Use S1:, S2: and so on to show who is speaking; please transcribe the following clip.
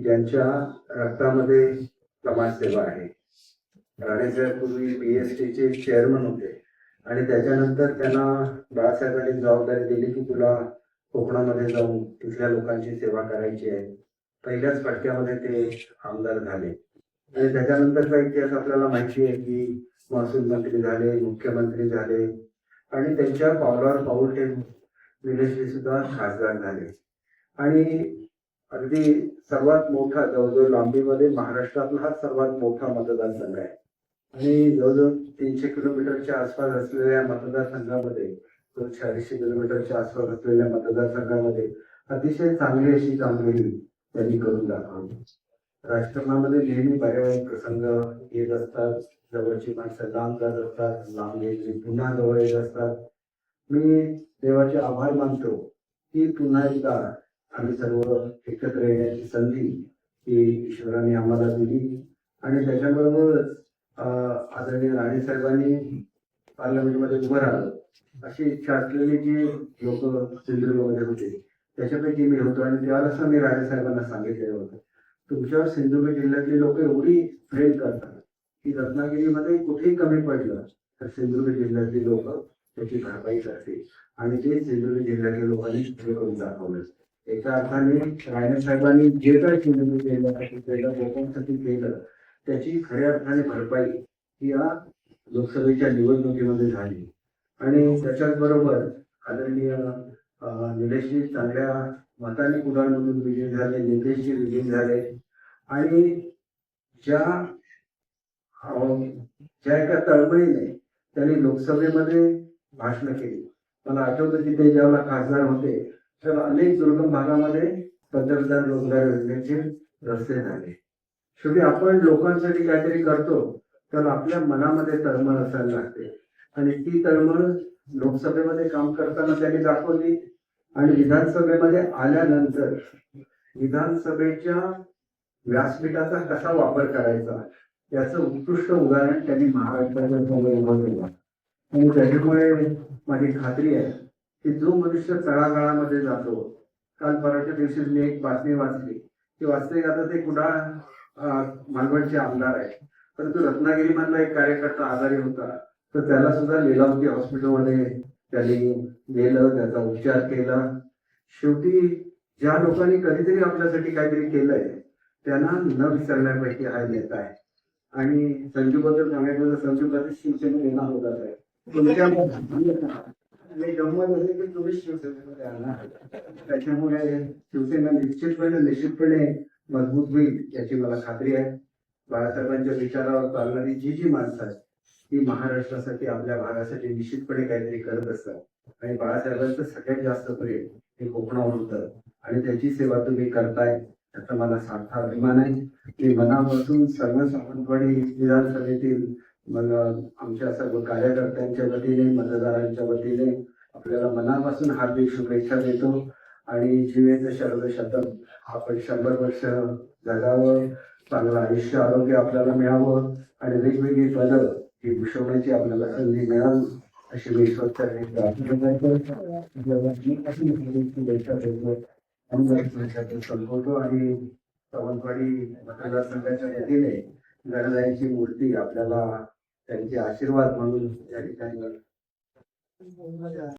S1: की ज्यांच्या रक्तामध्ये समाजसेवा आहे. राणेसाहेब पूर्वी बीएसटीचे चेअरमन होते. आणि त्याच्यानंतर त्यांना बाळासाहेबांनी जबाबदारी दिली की तुला कोकणामध्ये जाऊन तिथल्या लोकांची सेवा करायची आहे. पहिल्याच फटक्यामध्ये ते आमदार झाले. आणि त्याच्यानंतरचा इतिहास आपल्याला माहिती आहे की महसूल मंत्री झाले मुख्यमंत्री झाले. आणि त्यांच्या पावलावर पाऊल ठेवून निलेशजी सुद्धा खासदार झाले. आणि अगदी सर्वात मोठा जवळजवळ लांबीमध्ये महाराष्ट्रातला हा सर्वात मोठा मतदारसंघ आहे. आणि जवळजवळ तीनशे किलोमीटरच्या आसपास असलेल्या मतदारसंघामध्ये चारशे किलोमीटरच्या आसपास असलेल्या मतदारसंघामध्ये अतिशय चांगली अशी कामगिरी त्यांनी करून दाखवली. राजकारणामध्ये नेहमी पर्यावरण प्रसंग येत असतात. जवळची माणसं लांब जात असतात लांब गेली पुन्हा जवळ येत असतात. मी देवाचे आभार मानतो की पुन्हा एकदा आम्ही सर्व एकत्र येण्याची संधी ही ईश्वराने आम्हाला दिली. आणि त्याच्याबरोबरच आदरणीय राणे साहेबांनी पार्लमेंटमध्ये उभं राहावं अशी इच्छा असलेली जी लोक सिंधुदुर्गमध्ये होते त्याच्यापैकी मी होतो आणि त्यावेळेस मी राणे साहेबांना सांगितलेलं होतं. तुमच्यावर सिंधुदुर्ग जिल्ह्यातली लोक एवढी प्रेम करतात. की रत्नागिरीमध्ये कुठेही कमी पडलं तर सिंधुदुर्ग जिल्ह्यातली लोक त्याची भरपाई करते आणि ते सिंधुदुर्ग जिल्ह्यातल्या लोकांनी करून दाखवलं. एका अर्थाने राणे साहेबांनी जे काही सिंधुदुर्ग केलं कोकणसाठी केलं त्याची खऱ्या अर्थाने भरपाई ही या लोकसभेच्या निवडणुकीमध्ये झाली. आणि त्याच्याच बरोबर आदरणीय निलेशजी चांगल्या मताने कुडाळमधून विजयी झाले नितेशजी विजयी झाले. आणि ज्या ज्या एका तळमळीने त्यांनी लोकसभेमध्ये भाषण केली. मला आठवतं की ते ज्यावेळेला खासदार होते तर अनेक दुर्गम भागामध्ये पंतप्रधान रोजगार योजनेचे रस्ते झाले. शेवटी आपण लोकांसाठी काहीतरी करतो तर आपल्या मनामध्ये तळमळ असायला लागते. आणि ती तळमळ लोकसभेमध्ये काम करताना त्यांनी दाखवली आणि विधानसभेमध्ये आल्यानंतर विधानसभेच्या व्यासपीठाचा कसा वापर करायचा याचं उत्कृष्ट उदाहरण त्यांनी महाराष्ट्राच्या समोर उभं केलं. आणि त्याच्यामुळे माझी खात्री आहे की जो मनुष्य तळागाळामध्ये जातो काल परवाच्या दिवशी मी एक बातमी वाचली. की वाचते आता ते कुडाळ मालवणचे आमदार आहे परंतु रत्नागिरीमधला एक कार्यकर्ता आजारी होता. तर त्याला सुद्धा लीलावती हॉस्पिटलमध्ये त्यांनी गेलं त्याचा उपचार केला. शेवटी ज्या लोकांनी कधीतरी आपल्यासाठी काहीतरी केलंय त्यांना न विसरण्यापैकी हा नेता आहे. आणि संजू बद्दल सांगायचं तर संजू कधी येणार होता. तुमच्या आणि गंमत म्हणजे की तुम्ही शिवसेनेमध्ये आणणार. त्याच्यामुळे शिवसेना निश्चितपणे निश्चितपणे मजबूत होईल याची मला खात्री आहे. बाळासाहेबांच्या विचारावर चालणारी जी जी माणसं आहेत ती महाराष्ट्रासाठी आपल्या भागासाठी निश्चितपणे काहीतरी करत असतात. आणि बाळासाहेबांचं सगळ्यात जास्त प्रेम हे कोकणावर होतं आणि त्याची सेवा तुम्ही करताय त्याचा मला सार्थ अभिमान आहे. मी मनापासून सर्व विधानसभेतील मग आमच्या सर्व कार्यकर्त्यांच्या वतीने मतदारांच्या वतीने आपल्याला मनापासून हार्दिक शुभेच्छा देतो. आणि जीवेचं शरद शतक आपण शंभर वर्ष जगावं चांगलं आयुष्य आरोग्य आपल्याला मिळावं आणि वेगवेगळी पदं ही भूषवण्याची आपल्याला संधी मिळावी अशी मी स्वतः आणि संपवतो आणि सावंतवाडी मतदारसंघाच्या वतीने गणरायाची मूर्ती आपल्याला त्यांचे आशीर्वाद म्हणून या ठिकाणी